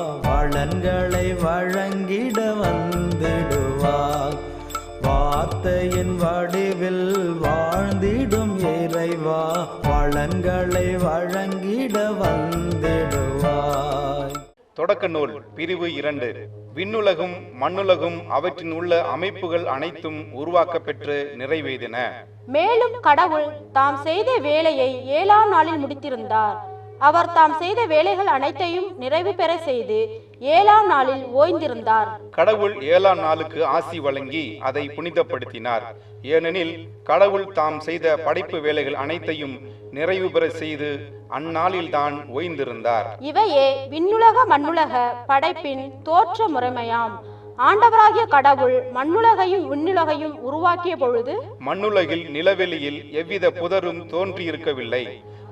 வளன்களை வழங்கிட வந்திடுவார். வார்த்தையின் வடிவில் வாழ்ந்திடும் இறைவா வளன்களை வழங்கிட வந்திடுவாய் தொடக்க நூல் பிரிவு இரண்டு. விண்ணுலகும் மண்ணுலகும் அவற்றின் உள்ள அமைப்புகள் அனைத்தும் உருவாக்கப் பெற்று நிறைவேறின. மேலும் கடவுள் தாம் செய்த வேலையை ஏழாம் நாளில் முடித்திருந்தார். அவர் தாம் செய்த வேலைகள் அனைத்தையும் நிறைவு பெற செய்து ஏழாம் நாளில் ஓய்ந்திருந்தார். கடவுள் ஏழாம் நாளுக்கு ஆசி வழங்கி அதை புனிதப்படுத்தினார். ஏனெனில் கடவுள் தாம் செய்த படைப்பு வேலைகள் அனைத்தையும் நிறைவு பெற செய்து அந்நாளில் தான் ஓய்ந்திருந்தார். இவையே விண்ணுலக மண்ணுலக படைப்பின் தோற்ற முறைமையாம். ஆண்டவராகிய கடவுள் மண்ணுலகையும் விண்ணுலகையும் உருவாக்கிய பொழுது மண்ணுலகில் நிலவெளியில் எவ்வித புதரும் தோன்றியிருக்கவில்லை.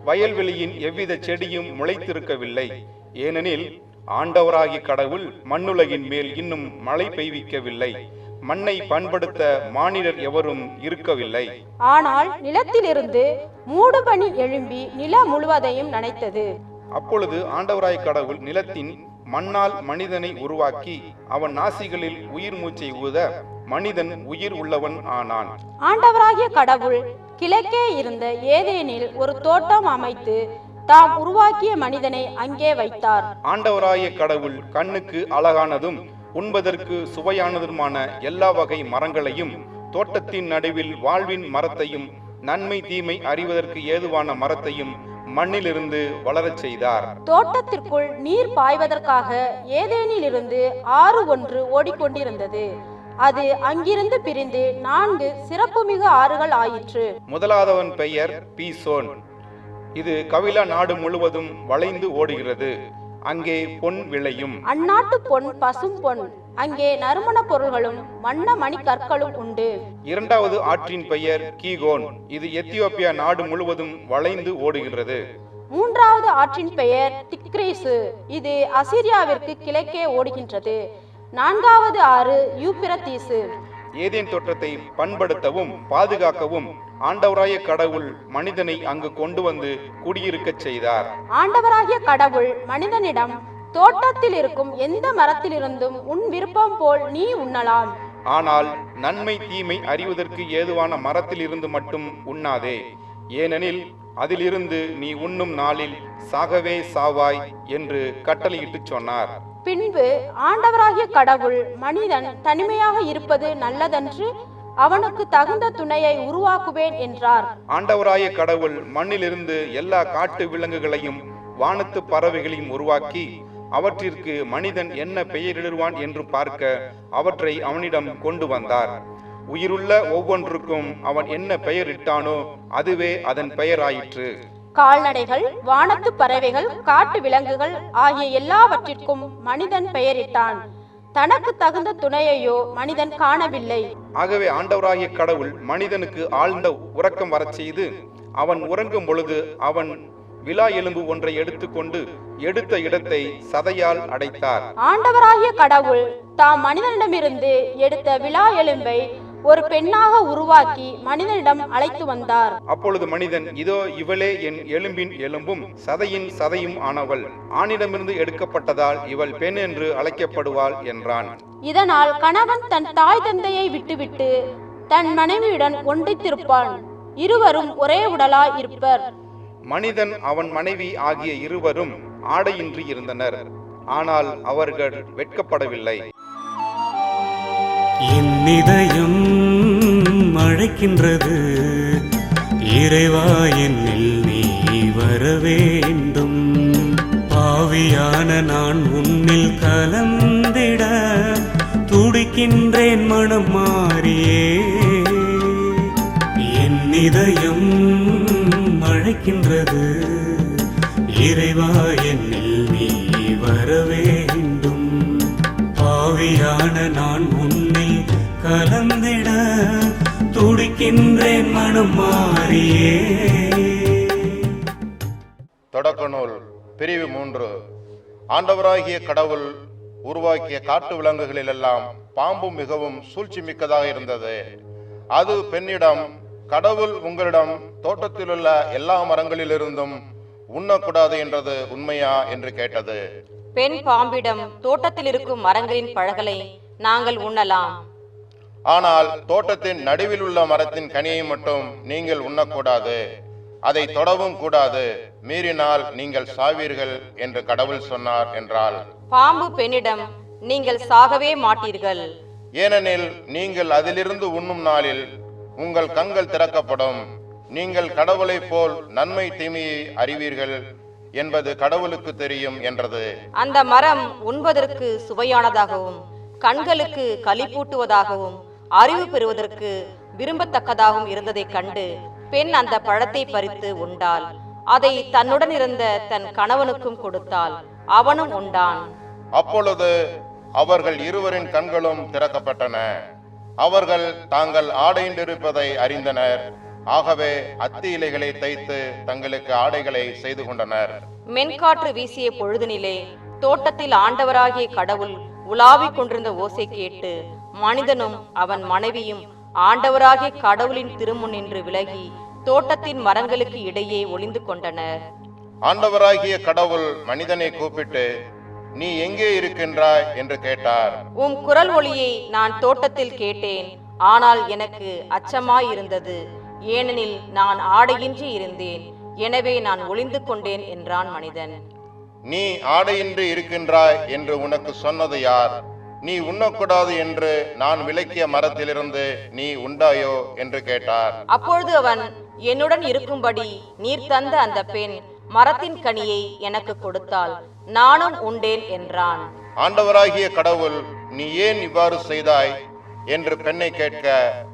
வயல்வெளியின் எவ்வித செடியும் முளைத்திருக்கவில்லை. ஏனெனில் ஆண்டவராகிய கடவுள் மண்ணுலகின் மேல் இன்னும் மழை பெய்விக்கவில்லை. மண்ணை பண்படுத்த மானிடர் எவரும் இருக்கவில்லை. ஆனால் நிலத்திலிருந்து மூடுபனி எழும்பி நிலம் முழுவதையும் நனைத்தது. அப்பொழுது ஆண்டவராய் கடவுள் நிலத்தின் மண்ணால் மனிதனை உருவாக்கி அவன் நாசிகளில் உயிர் மூச்சை ஊத மனிதன் உயிர் உள்ளவன் ஆனான். ஆண்டவராகிய கடவுள் கிழக்கே இருந்த ஏதேனில் ஒரு தோட்டம் அமைத்து தாம் உருவாக்கிய மனிதனை அங்கே வைத்தார். ஆண்டவராய கடவுள் கண்ணுக்கு அழகானதும் உண்பதற்கு சுவையானதுமான எல்லா வகை மரங்களையும் தோட்டத்தின் நடுவில் வாழ்வின் மரத்தையும் நன்மை தீமை அறிவதற்கு ஏதுவான மரத்தையும் மண்ணிலிருந்து வளரச் செய்தார். தோட்டத்திற்குள் நீர் பாய்வதற்காக ஏதேனிலிருந்து ஆறு ஒன்று ஓடிக்கொண்டிருந்தது. அது அங்கிருந்து பிரிந்து நான்கு சிறப்புமிகு ஆறுகள் ஆயிற்று. முதலாதவன் பெயர் பீசோன். இது கவிலா நாடு முழுவதும் வளைந்து ஓடுகிறது. அங்கே பொன் விளையும். அந்நாட்டு பொன் பசும் பொன் அங்கே நறுமண பொருள்களும் வண்ண மணி கற்களும் உண்டு. இரண்டாவது ஆற்றின் பெயர் கீகோன். இது எத்தியோப்பியா நாடு முழுவதும் வளைந்து ஓடுகிறது மூன்றாவது ஆற்றின் பெயர் திக்ரீசு. இது அசிரியாவிற்கு கிழக்கே ஓடுகின்றது. நான்காவது ஆறு யூப்பிரத்தீசு ஏதேன் தோற்றத்தை பண்படுத்தவும் பாதுகாக்கவும் ஆண்டவராய கடவுள் மனிதனை அங்கு கொண்டு வந்து குடியிருக்கச் செய்தார். ஆண்டவராகிய கடவுள் மனிதனிடம் தோட்டத்தில் இருக்கும் எந்த மரத்திலிருந்தும் உன் விருப்பம் போல் நீ உண்ணலாம். ஆனால் நன்மை தீமை அறிவதற்கு ஏதுவான மரத்திலிருந்து மட்டும் உண்ணாதே. ஏனெனில் அதிலிருந்து நீ உண்ணும் நாளில் சாகவே சாவாய் என்று கட்டளையிட்டுச் சொன்னார். பின்பு ஆண்டவராகிய கடவுள் மனிதன் தனிமையாக இருப்பது நல்லதன்று அவனுக்கு தகுந்த துணையை உருவாக்குவேன் என்றார். ஆண்டவராய கடவுள் மண்ணிலிருந்து எல்லா காட்டு விலங்குகளையும் வானத்து பறவைகளையும் உருவாக்கி அவற்றிற்கு மனிதன் என்ன பெயரிடுவான் என்று பார்க்க அவற்றை அவனிடம் கொண்டு வந்தார். உயிருள்ள ஒவ்வொன்றுக்கும் அவன் என்ன பெயரிட்டானோ அதுவே அதன் பெயராயிற்று. கால்நடைகள் வானத்து பறவைகள் காட்டு விலங்குகள் ஆகிய எல்லாவற்றிற்கும் மனிதன் பெயரிட்டான். தனக்கு தகுந்த துணையையோ மனிதன் காணவில்லை. ஆகவே ஆண்டவராகிய கடவுள் மனிதனுக்கு ஆழ்ந்த உறக்கம் வரச் செய்து அவன் உறங்கும் பொழுது அவன் விலா எலும்பு ஒன்றை எடுத்துக்கொண்டு எடுத்த இடத்தை சதையால் அடைத்தார். ஆண்டவராகிய கடவுள் தாம் மனிதனிடமிருந்து எடுத்த விழா எலும்பை ஒரு பெண்ணாக உருவாக்கி மனிதனிடம் அழைத்து வந்தார். அப்பொழுது மனிதன் இதோ இவளே என் எலும்பின் எலும்பும் சதையின் சதையும் ஆனவள். ஆணிடமிருந்து எடுக்கப்பட்டதால் இவள் பெண் என்று அழைக்கப்படுவாள் என்றான். இதனால் கணவன் தன் தாய் தந்தையை விட்டுவிட்டு தன் மனைவியுடன் ஒன்றித்திருப்பான். இருவரும் ஒரே உடலாய் இருப்பர். மனிதன் அவன் மனைவி ஆகிய இருவரும் ஆடையின்றி இருந்தனர். ஆனால் அவர்கள் வெட்கப்படவில்லை. என் நிதயம் அழைக்கின்றது. இறைவா என்னில் நீ வர வேண்டும் பாவியான நான் உன்னில் கலந்திட துடிக்கின்றேன் மனம் மாறியே. என் இதயம் அழைக்கின்றது. இறைவா என்னில் நீ வர வேண்டும் பாவியான நான் உன்னை கலந்திட துடிக்கின்றேன் மனம் மாறியே. தொடக்க நூல் பிரிவு மூன்று. ஆண்டவராகிய கடவுள் உருவாக்கிய காட்டு விலங்குகளிலெல்லாம் பாம்பு மிகவும் சூழ்ச்சி மிக்கதாக இருந்தது. அது பெண்ணிடம் கடவுள் உங்களிடம் தோட்டத்திலுள்ள எல்லா மரங்களிலிருந்தும் உண்ணக்கூடாது என்றது உண்மையா? என்று கேட்டது. பெண் பாம்பிடம் தோட்டத்தில் இருக்கும் மரங்களின் பழங்களை நாங்கள் உண்ணலாம். ஆனால் தோட்டத்தின் நடுவில் உள்ள மரத்தின் கனியை மட்டும் நீங்கள் உண்ணக்கூடாது. அதை தொடவும் கூடாது. மீறினால் நீங்கள் சாவீர்கள் என்று கடவுள் சொன்னார் என்றால் பாம்பு பெண்ணிடம் நீங்கள் சாகவே மாட்டீர்கள். ஏனெனில் நீங்கள் அதிலிருந்து உண்ணும் நாளில் உங்கள் கண்கள் திறக்கப்படும். நீங்கள் கடவுளைப் போல் நன்மை தீமையை அறிவீர்கள் என்பது கடவுளுக்கு தெரியும் என்றது. அந்த மரம் உண்பதற்கு சுவையானதாகவும் கண்களுக்கு களிப்பூட்டுவதாகவும் அறிவு பெறுவதற்கு விரும்பத்தக்கதாகவும் இருந்ததைக் கண்டு பெண் அந்த பழத்தை பறித்து உண்டாள். அதை தன்னுடன் இருந்த தன் கணவனுக்கும் கொடுத்தாள். அவனும் உண்டான். அப்பொழுது அவர்கள் இருவரின் கண்களும் திறக்கப்பட்டன. அவர்கள் தாங்கள் ஆடையின்றிருப்பதை அறிந்தனர். ஆகவே அத்தி இலைகளை தைத்து தங்களுக்கு ஆடைகளை செய்து கொண்டனர். மென்காற்று வீசிய பொழுதினிலே தோட்டத்தில் ஆண்டவராகிய கடவுள் உலாவிக் கொண்டிருந்த ஓசை கேட்டு மனிதனும் அவன் மனைவியும் ஆண்டவராகிய கடவுளின் திருமுன்னின்று விலகி தோட்டத்தின் மரங்களுக்கு இடையே ஒளிந்து கொண்டனர். ஆண்டவராகிய கடவுள் மனிதனை கூப்பிட்டு நீ எங்கே இருக்கின்றாய்? என்று கேட்டார். உம் குரல் ஒளியை நான் தோட்டத்தில் கேட்டேன். ஆனால் எனக்கு அச்சமாயிருந்தது. ஏனெனில் நான் ஆடையின்றி இருந்தேன். எனவே நான் ஒளிந்து கொண்டேன் என்றான் மனிதன். நீ ஆடையின்றி இருக்கின்றாய் என்று உனக்கு சொன்னது யார்? நீ உண்ணக்கூடாது என்று நான் விலக்கிய மரத்திலிருந்து நீ உண்டாயோ என்று கேட்டார். அப்பொழுது அவன் என்னுடன் இருக்கும்படி நீர் தந்த அந்த பெண் மரத்தின் கனியை எனக்கு கொடுத்தாள். நானும் உண்டேன் என்றான். ஆண்டவராகிய கடவுள் நீ ஏன் இவ்வாறு செய்தாய்? என்று பெண்ணை கேட்க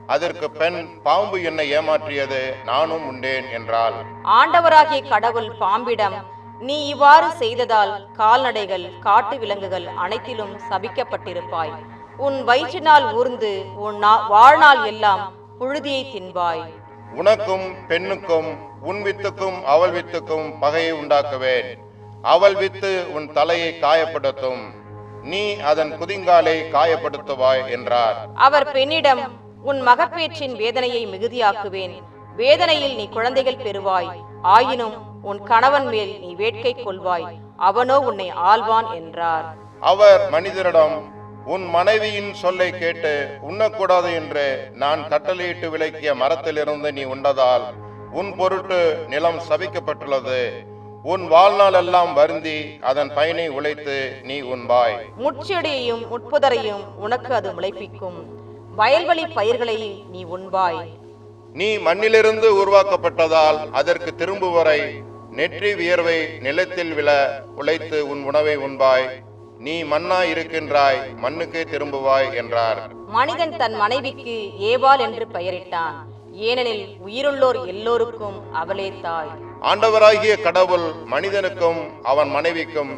அதற்கு பெண் பாம்பு என்னை ஏமாற்றியது நானும் உண்டேன் என்றாள். ஆண்டவராகிய கடவுள் பாம்பிடம் நீ இவ்வாறு செய்ததால் கால்நடைகள் காட்டு விலங்குகள் அனைத்திலும் சபிக்கப்பட்டிருப்பாய். உன் வயிற்றினால் ஊர்ந்து உன் வாழ்நாள் எல்லாம் புழுதியை தின்பாய். உனக்கும் பெண்ணுக்கும் உன் வித்துக்கும் அவள் வித்துக்கும் பகையை உண்டாக்குவேன். அவள் வித்து உன் தலையை காயப்படுத்தும். நீ அதன் குதிங்காலை காயப்படுத்துவாய் என்றார். அவர் பெண்ணிடம் உன் மகப்பேற்றின் வேதனையை மிகுதியாக்குவேன். வேதனையில் நீ குழந்தைகள் பெறுவாய். ஆயினும் உன் கணவன் மேல் நீ வேட்கை கொள்வாய் அவனோ உன்னை ஆள்வான் என்றார். அவர் மனிதரிடம் உன் மனைவியின் சொல்லை கேட்டு உண்ணக்கூடாது என்று நான் கட்டளையிட்டு விலக்கிய மரத்திலிருந்து நீ உண்டதால் உன் பொருட்டு நிலம் சபிக்கப்பட்டுள்ளது. உன் வாழ்நாள் எல்லாம் வருந்தி அதன் பயனை உழைத்து நீ உண்பாய். முட்செடியையும் முட்புதரையும் உனக்கு அது முளைப்பிக்கும். வயல்வெளி பயிர்களை நீ உண்பாய். நீ மண்ணிலிருந்து உருவாக்கப்பட்டதால் அதற்கு திரும்புவரை நெற்றி வியர்வை நிலத்தில் விழ உழைத்து உன் உணவை உண்பாய். நீ மண்ணாய் இருக்கின்றாய் மண்ணுக்கே திரும்புவாய் என்றார். மனிதன் தன் மனைவிக்கு ஏவாள் என்று பெயரிட்டான். ஏனெனில் உயிருள்ளோர் எல்லோருக்கும் அவளே தாய். ஆண்டவராகிய கடவுள் மனிதனுக்கும் அவன் மனைவிக்கும்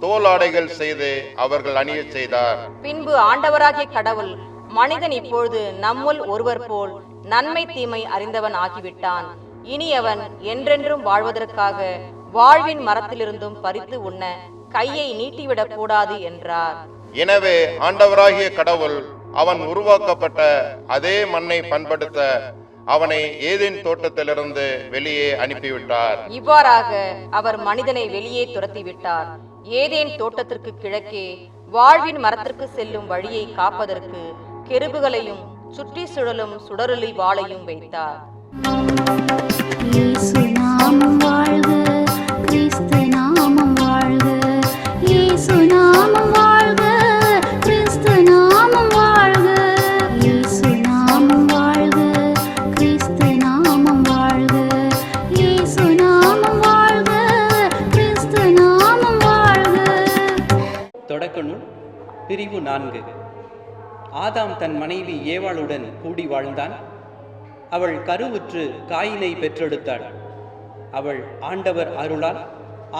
தோலாடைகள் செய்து அவர்கள் அணியச் செய்தார். பின்பு ஆண்டவராகிய கடவுள் மனிதன் இப்பொழுது நம்முள் ஒருவர் போல் நன்மை தீமை அறிந்தவன் ஆகிவிட்டான். இனி அவன் என்றென்றும் வாழ்வதற்காக வாழ்வின் மரத்திலிருந்தும் பறித்து உண்ண கையை நீட்டிவிடக் கூடாது என்றார். எனவே ஆண்டவராகிய கடவுள் அவன் உருவாக்கப்பட்ட அதே மண்ணை பண்படுத்த அவனை ஏதேன் தோட்டத்திலிருந்து வெளியே அனுப்பிவிட்டார். இவ்வாறாக அவர் மனிதனை வெளியே துரத்திவிட்டார். ஏதேன் தோட்டத்திற்கு கிழக்கே வாழ்வின் மரத்திற்கு செல்லும் வழியை காப்பதற்கு கெருபுகளையும் சுற்றி சுழலும் சுடரொளி வாளையும் வைத்தார். இயேசு நாமம் வாழ்க நாமம் வாழ்க. கிறிஸ்து நாமம் வாழ்க. நாமம் கிறிஸ்து நாமம் வாழ்க. பிரிவு நான்கு. ஆதாம் தன் மனைவி ஏவாளுடன் கூடி வாழ்ந்தான். அவள் கருவுற்று காயினை பெற்றெடுத்தாள். அவள் ஆண்டவர் அருளால்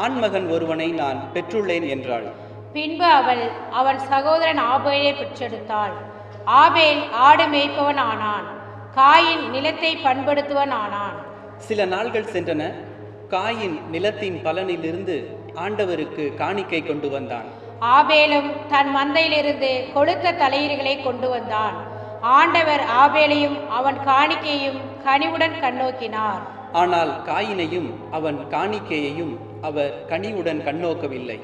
ஆண்மகன் ஒருவனை நான் பெற்றுள்ளேன் என்றாள். பின்பு அவள் அவன் சகோதரன் ஆபேலை பெற்றெடுத்தாள். ஆபேல் ஆடு மேய்ப்பவன் ஆனான் காயின் நிலத்தை பண்படுத்துவன் ஆனான் சில நாள்கள் சென்றன. காயின் நிலத்தின் பலனிலிருந்து ஆண்டவருக்கு காணிக்கை கொண்டு வந்தான். ஆபேலும் தன் மந்தையிலிருந்து கொழுத்த தலையீடுகளை கொண்டு வந்தான். ஆண்டவர் ஆபேலையும் அவன் காணிக்கையும் கனிவுடன் கண்ணோக்கினார். ஆனால் காயினையும் அவன் காணிக்கையையும் அவர் கனிவுடன் கண்ணோக்கவில்லை.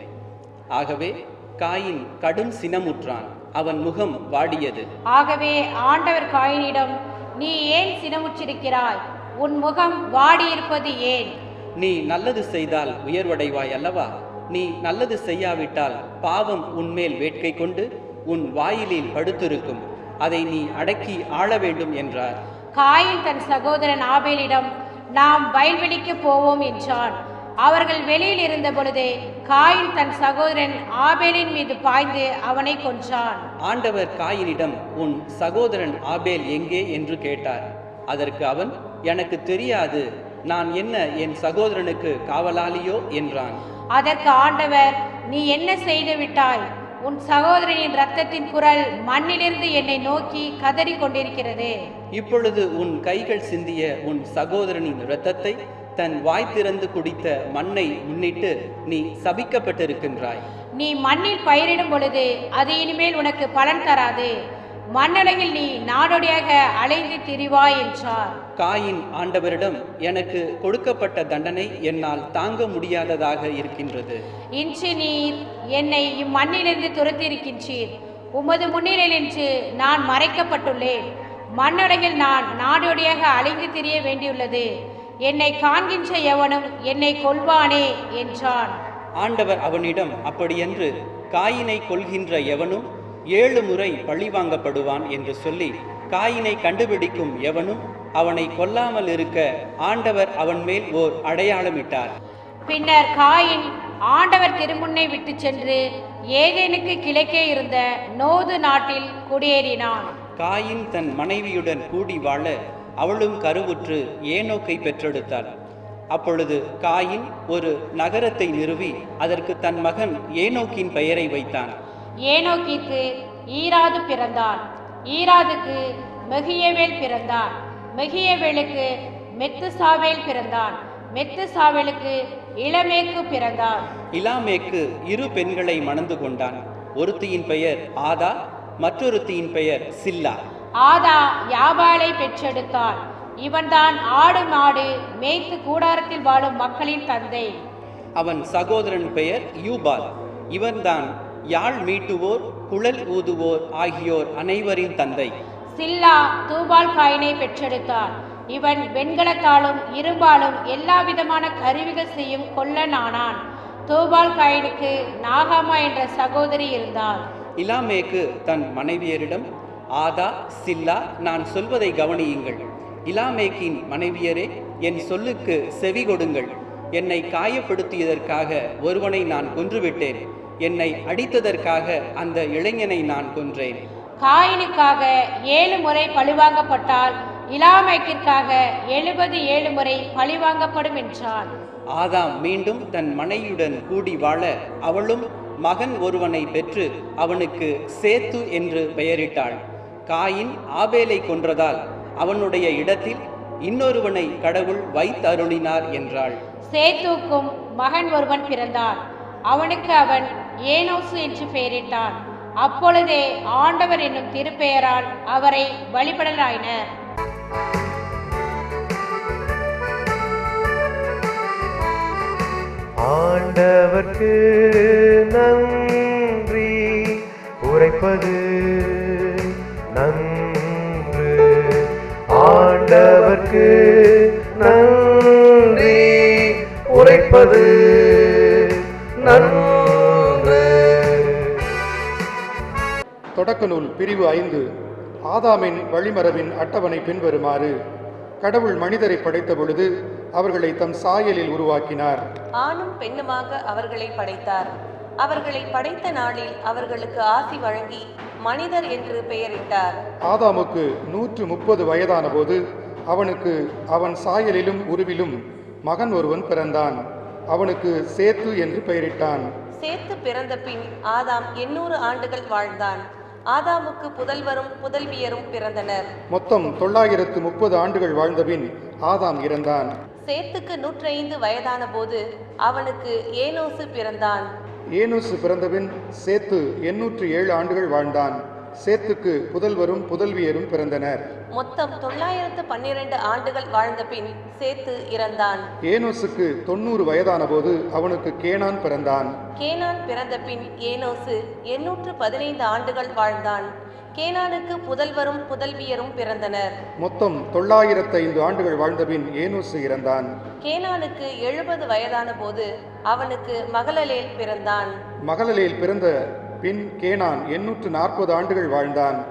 ஆகவே காயின் கடும் சினமுற்றான் அவன் முகம் வாடியது. ஆகவே ஆண்டவர் காயினிடம் நீ ஏன் சினமுற்றிருக்கிறாய்? உன் முகம் வாடியிருப்பது ஏன்? நீ நல்லது செய்தால் உயர்வடைவாய் அல்லவா? நீ நல்லது செய்யாவிட்டால் பாவம் உன்மேல் வேட்கை கொண்டு உன் வாயிலில் படுத்திருக்கும். அதை நீ அடக்கி ஆள வேண்டும் என்றார். காயின் தன் சகோதரன் ஆபேலிடம் நாம் வயல்வெளிக்கு போவோம் என்றான். அவர்கள் வெளியில் இருந்த பொழுதே காயின் தன் சகோதரன் ஆபேலின் மீது பாய்ந்து அவனை கொன்றான். ஆண்டவர் காயினிடம் உன் சகோதரன் ஆபேல் எங்கே? என்று கேட்டார். அதற்கு அவன் எனக்கு தெரியாது. நான் என்ன என் சகோதரனுக்கு காவலாளியோ? என்றான். அதற்கு ஆண்டவர் நீ என்ன செய்து விட்டாய்? உன் சகோதரனின் இரத்தத்தின் குரல் மண்ணிலிருந்து என்னை நோக்கி கதறிக் கொண்டிருக்கிறது இப்பொழுது உன் கைகள் சிந்திய உன் சகோதரனின் இரத்தத்தை தன் வாய் திறந்து குடித்த மண்ணை முன்னிட்டு நீ சபிக்கப்பட்டிருக்கின்றாய். நீ மண்ணில் பயிரிடும் பொழுது அது இனிமேல் உனக்கு பலன் தராது. மண்ணுலகில் நீ நாடோடியாக அலைந்து திரிவாய் என்றார். காயின் ஆண்டவரிடம் எனக்கு கொடுக்கப்பட்ட தண்டனை என்னால் தாங்க முடியாததாக இருக்கின்றது. இன்று நீர் என்னை இம்மண்ணிலிருந்து துரத்தியிருக்கின்றீர். உமது முன்னிலையில் நின்று நான் மறைக்கப்பட்டுள்ளேன். மண்ணுலகில் நான் நாடோடியாக அலைந்து திரிய வேண்டியுள்ளது. என்னை காண்கின்ற எவனும் என்னை கொல்வானே என்றான். ஆண்டவர் அவனிடம் அப்படியென்று காயினை கொல்கின்ற எவனும் ஏழு முறை பழிவாங்கப்படுவான் என்று சொல்லி காயினை கண்டுபிடிக்கும் எவனும் அவனை கொல்லாமல் இருக்க ஆண்டவர் அவன் மேல் ஓர் அடையாளமிட்டார். பின்னர் காயின் ஆண்டவர் திருமுன்னை விட்டு சென்று ஏதேனுக்கு கிழக்கே இருந்த நோது நாட்டில் குடியேறினான். காயின் தன் மனைவியுடன் கூடி வாழ அவளும் கருவுற்று ஏனோக்கை பெற்றெடுத்தாள். அப்பொழுது காயின் ஒரு நகரத்தை நிறுவி அதற்கு தன் மகன் ஏனோக்கின் பெயரை வைத்தான். ஏனோக்கிற்கு ஈராது பிறந்தான். ஈராதுக்கு மெகியவேல் பிறந்தான் மெகியவேலுக்கு மெத்துசாவேல் பிறந்தான். மெத்துசாவேலுக்கு இளமேக்கு பிறந்தான். இலாமேக்கு இரு பெண்களை மணந்து கொண்டான். ஒருத்தியின் பெயர் ஆதா மற்றொருத்தியின் பெயர் சில்லா. ஆதா யாபாலை பெற்றெடுத்தான். இவன்தான் ஆடு மாடு மேய்த்து கூடாரத்தில் வாழும் மக்களின் தந்தை. அவன் சகோதரன் பெயர் யூபால். இவன்தான் யாழ் மீட்டுவோர் குழல் ஊதுவோர் ஆகியோர் அனைவரின் தந்தை. சில்லா தூபால் காயினை பெற்றெடுத்தான் இவன் வெண்கலத்தாலும் இரும்பாலும் எல்லா விதமான கருவிகள் செய்யும் கொல்லன் ஆனான். தூபால் காயினுக்கு நாகாமா என்ற சகோதரி இருந்தாள். இலாமேக்கு தன் மனைவியரிடம் ஆதா சில்லா நான் சொல்வதை கவனியுங்கள். இலாமேக்கின் மனைவியரே என் சொல்லுக்கு செவி கொடுங்கள். என்னை காயப்படுத்தியதற்காக ஒருவனை நான் கொன்றுவிட்டேன். என்னை அடித்ததற்காக அந்த இளைஞனை நான் கொன்றேன். காயினுக்காக ஏழு முறை பழிவாங்கப்பட்டால் இலாமைக்கிற்காக எழுபது ஏழு முறை பழிவாங்கப்படும் என்றான். ஆதாம் மீண்டும் தன் மனைவியுடன் கூடி வாழ அவளும் மகன் ஒருவனை பெற்று அவனுக்கு சேத்து என்று பெயரிட்டாள். காயின் ஆபேலை கொன்றதால் அவனுடைய இடத்தில் இன்னொருவனை கடவுள் வைத்தருளினார் என்றாள். சேத்துக்கும் மகன் ஒருவன் பிறந்தான். அவனுக்கு அவன் ஏனோசு என்று பெயரிட்டான். அப்பொழுதே ஆண்டவர் என்னும் திருப்பெயரால் அவரை வழிபடலாயினர். ஆண்டவர்க்கு நன்றி உரைப்பது நன்று. ஆண்டவர்க்கு நன்றி உரைப்பது நன்று. தொடக்க நூல் பிரிவு ஐந்து ஆதாமின் வழிமரபின் அட்டவணை பின்வருமாறு. கடவுள் மனிதரை படைத்த பொழுது அவர்களை தம் சாயலில் உருவாக்கினார். ஆணும் பெண்ணுமாக அவர்களை படைத்தார். அவர்களை படைத்த நாளில் அவர்களுக்கு ஆசி வழங்கி மனிதர் என்று பெயரிட்டார். ஆதாமுக்கு நூற்று முப்பது வயதான போது அவனுக்கு அவன் சாயலிலும் உருவிலும் மகன் ஒருவன் பிறந்தான். அவனுக்கு சேத்து என்று பெயரிட்டான். சேத்து பிறந்த பின் ஆதாம் எண்ணூறு ஆண்டுகள் வாழ்ந்தான். ஆதாமுக்கு புதல்வரும் புதல்வியரும் பிறந்தனர். மொத்தம் தொள்ளாயிரத்து முப்பது ஆண்டுகள் வாழ்ந்தபின் ஆதாம் இறந்தான். சேத்துக்கு நூற்றைந்து வயதான போது அவனுக்கு ஏனோசு பிறந்தான். ஏனோசு பிறந்தபின் சேத்து எண்ணூற்று ஏழு ஆண்டுகள் வாழ்ந்தான். சேத்துக்கு புதல்வரும் புதல்வியரும் பிறந்தனர். மொத்தம் தொள்ளாயிரத்து பன்னிரண்டு ஆண்டுகள் வாழ்ந்த பின் சேத்து இறந்தான். ஏனோசுக்கு தொண்ணூறு வயதானபோது அவனுக்கு கேனான் பிறந்தான். கேனான் பிறந்த பின் ஏனோசு எண்ணூற்று பதினைந்து ஆண்டுகள் வாழ்ந்தான். கேனானுக்கு புதல்வரும் புதல்வியரும் பிறந்தனர். மொத்தம் தொள்ளாயிரத்தைந்து ஆண்டுகள் வாழ்ந்தபின் ஏனோசு இறந்தான். கேனானுக்கு எழுபது வயதான போது அவனுக்கு மகளலேல் பிறந்தான். மகளலேல் பிறந்த பின் கேனான் எண்ணூற்று நாற்பது ஆண்டுகள் வாழ்ந்தான்.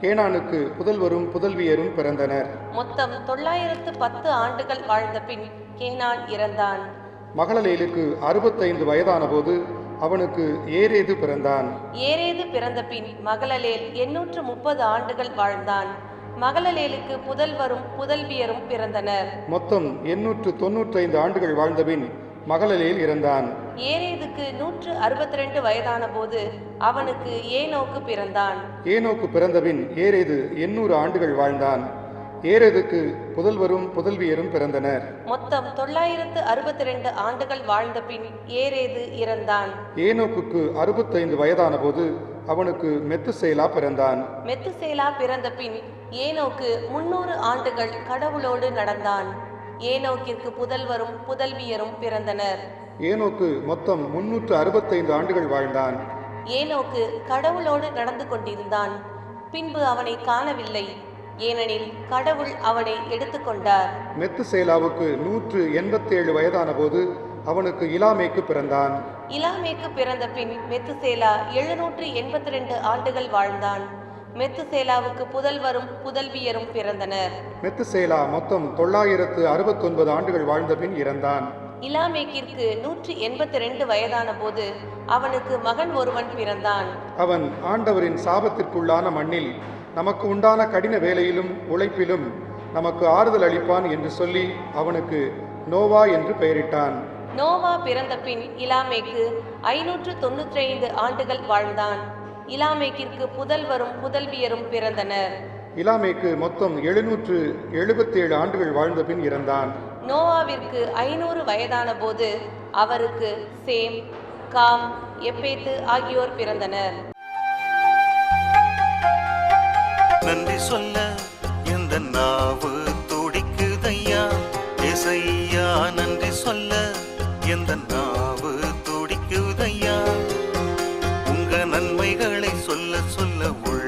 கேனானுக்கு புதல்வரும் புதல்வியரும் பிறந்தனர். மொத்தம் தொள்ளாயிரத்து பத்து ஆண்டுகள் வாழ்ந்த பின் கேனான் இறந்தான். மகளலேலுக்கு அறுபத்தைந்து வயதானபோது அவனுக்கு ஏரேது பிறந்தான். ஏரேது பிறந்த பின் மகளலேல் எண்ணூற்று முப்பது ஆண்டுகள் வாழ்ந்தான். மகளலேலுக்கு புதல்வரும் புதல்வியரும் பிறந்தனர். மொத்தம் எண்ணூற்று தொன்னூற்றைந்து ஆண்டுகள் வாழ்ந்தபின் மகளலேல் இறந்தான். ஏரேதுக்கு நூற்று அறுபத்தி ரெண்டு வயதான போது அவனுக்கு ஏனோக்கு பிறந்தான். ஏனோக்கு பிறந்தபின் ஏரேது எண்ணூறு ஆண்டுகள் வாழ்ந்தான். ஏரேதுக்கு புதல்வரும் புதல்வியரும் பிறந்தனர். மொத்தம் தொள்ளாயிரத்து அறுபத்தி ரெண்டு ஆண்டுகள் வாழ்ந்த பின் ஏரேது இறந்தான். ஏனோக்குக்கு அறுபத்தைந்து வயதானபோது அவனுக்கு மெத்துசேலா பிறந்தான். மெத்துசேலா பிறந்த பின் ஏனோக்கு முன்னூறு ஆண்டுகள் கடவுளோடு நடந்தான். ஏனோக்கிற்கு புதல்வரும் புதல்வியரும் பிறந்தனர். ஏனோக்கு மொத்தம் முன்னூற்று அறுபத்தைந்து ஆண்டுகள் வாழ்ந்தான். ஏனோக்கு கடவுளோடு நடந்து கொண்டிருந்தான். பின்பு அவனை காணவில்லை. ஏனெனில் கடவுள் அவனை எடுத்துக்கொண்டார் மெத்துசேலாவுக்கு நூற்று எண்பத்தேழு வயதானபோது அவனுக்கு இலாமேக்கு பிறந்தான். இலாமேக்கு பிறந்த பின் மெத்துசேலா எழுநூற்று எண்பத்தி ரெண்டு ஆண்டுகள் வாழ்ந்தான். மெத்துசேலாவுக்கு புதல்வரும் புதல்வியரும் பிறந்தனர். மெத்துசேலா மொத்தம் தொள்ளாயிரத்து அறுபத்தொன்பது ஆண்டுகள் வாழ்ந்த பின் இறந்தான். இலாமேக்கிற்கு நூற்றி எண்பத்தி ரெண்டு வயதான போது அவனுக்கு மகன் ஒருவன் பிறந்தான். அவன் ஆண்டவரின் சாபத்திற்குள்ளான மண்ணில் நமக்கு உண்டான கடின வேலையிலும் உழைப்பிலும் நமக்கு ஆறுதல் அளிப்பான் என்று சொல்லி அவனுக்கு நோவா என்று பெயரிட்டான். நோவா பிறந்த பின் இலாமேக்கு ஐநூற்று தொன்னூற்றி ஐந்து ஆண்டுகள் வாழ்ந்தான். இலாமேக்கிற்கு புதல்வரும் புதல்வியரும் பிறந்தனர். இலாமேக்கு மொத்தம் எழுநூற்று எழுபத்தேழு ஆண்டுகள் வாழ்ந்த பின் இறந்தான். நோவாவிற்கு ஐநூறு வயதான போது அவருக்கு சேம் காம் எப்பேத்து ஆகியோர் பிறந்தனர். நன்றி சொல்ல எந்த நாவு துடிக்குதையா? இசையா நன்றி சொல்ல எந்த நாவு துடிக்குதையா? உங்க நன்மைகளை சொல்ல சொல்ல உள்ள